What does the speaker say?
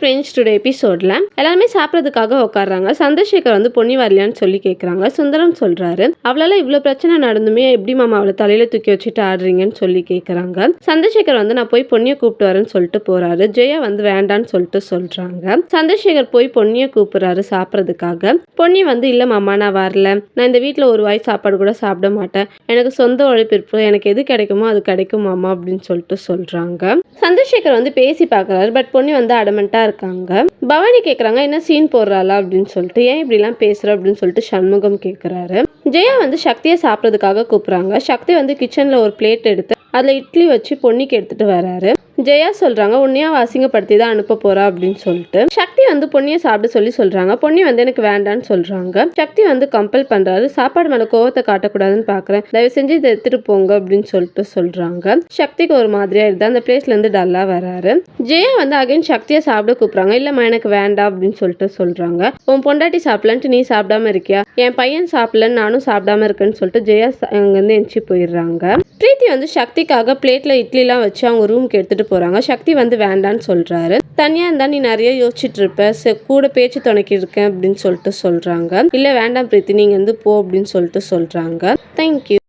Friends today எபிசோட்ல எல்லாருமே சாப்பிட்றதுக்காக உட்காடுறாங்க சந்திரசேகர் வந்து பொன்னி வரலையான்னு சொல்லி கேட்குறாங்க சுந்தரம் சொல்கிறாரு அவளால் இவ்வளோ பிரச்சனை நடந்துமே எப்படி மாமா அவளை தலையில் தூக்கி வச்சுட்டு ஆடுறீங்கன்னு சொல்லி கேட்குறாங்க சந்திரசேகர் வந்து நான் போய் பொன்னியை கூப்பிட்டு வரேன்னு சொல்லிட்டு போகிறாரு ஜெயா வந்து வேண்டான்னு சொல்லிட்டு சொல்கிறாங்க சந்திரசேகர் போய் பொன்னியை கூப்பிட்றாரு சாப்பிட்றதுக்காக. பொன்னி வந்து இல்லை மாமா நான் வரல. நான் இந்த வீட்டில் ஒரு வாய் சாப்பாடு கூட சாப்பிட மாட்டேன். எனக்கு சொந்த உழைப்பு இருப்போம் எனக்கு எது கிடைக்குமோ அது கிடைக்கும் மாமா அப்படின்னு சொல்லிட்டு சொல்கிறாங்க சந்திரசேகர் வந்து பேசி பார்க்குறாரு பட் பொன்னி வந்து அடமெண்ட்டாக இருக்காங்க. பவானி கேட்குறாங்க என்ன சீன் போடுறாளா? அப்படின்னு சொல்லிட்டு ஏன் இப்படிலாம் பேசுகிற அப்படின்னு சொல்லிட்டு சண்முகம் கேட்குறாரு ஜெயா வந்து சக்தியை சாப்பிட்றதுக்காக கூப்பிட்றாங்க. சக்தி வந்து கிச்சனில் ஒரு பிளேட் எடுத்து அதில் இட்லி வச்சு பொன்னிக்கு எடுத்துகிட்டு வராரு. ஜெயா சொல்கிறாங்க உன்னையா அசிங்கப்படுத்தி தான் அனுப்ப போகிறா அப்படின்னு சொல்லிட்டு. சக்தி வந்து பொன்னியை சாப்பிட சொல்லி சொல்கிறாங்க பொன்னி வந்து எனக்கு வேண்டான்னு சொல்கிறாங்க சக்தி வந்து கம்பல் பண்ணுறாரு சாப்பாடு மேலே கோவத்தை காட்டக்கூடாதுன்னு பார்க்குறேன் தயவு செஞ்சு இதை எடுத்துகிட்டு போங்க அப்படின்னு சொல்லிட்டு சொல்கிறாங்க சக்திக்கு ஒரு மாதிரியாக இருக்குது அந்த பிளேஸ்லேருந்து டல்லாக வராரு. ஜெயா வந்து அகைன் சக்தியை சாப்பிட கூப்பிட்றாங்க. இல்லைம்மா எனக்கு வேண்டாம் அப்படின்னு சொல்லிட்டு சொல்கிறாங்க உன் பொண்டாட்டி சாப்பிடலன்ட்டு நீ சாப்பிடாம இருக்கியா? என் பையன் சாப்பிடலன்னு நானும் சாப்பிடாம இருக்கேன்னு சொல்லிட்டு ஜெயா அங்கேருந்து எந்திச்சு போயிடுறாங்க. பிரீத்தி வந்து சக்திக்காக பிளேட்ல இட்லிலாம் வச்சு அவங்க ரூமுக்கு எடுத்துட்டு போறாங்க. சக்தி வந்து வேண்டான்னு சொல்றாரு. தனியா இருந்தா நீ நிறைய யோசிச்சுட்டு இருப்ப. கூட பேச்சு துணைக்கி இருக்கேன் அப்படின்னு சொல்லிட்டு சொல்றாங்க. இல்ல வேண்டாம் பிரீத்தி நீங்க வந்து போ அப்படின்னு சொல்லிட்டு சொல்றாங்க. தேங்க்யூ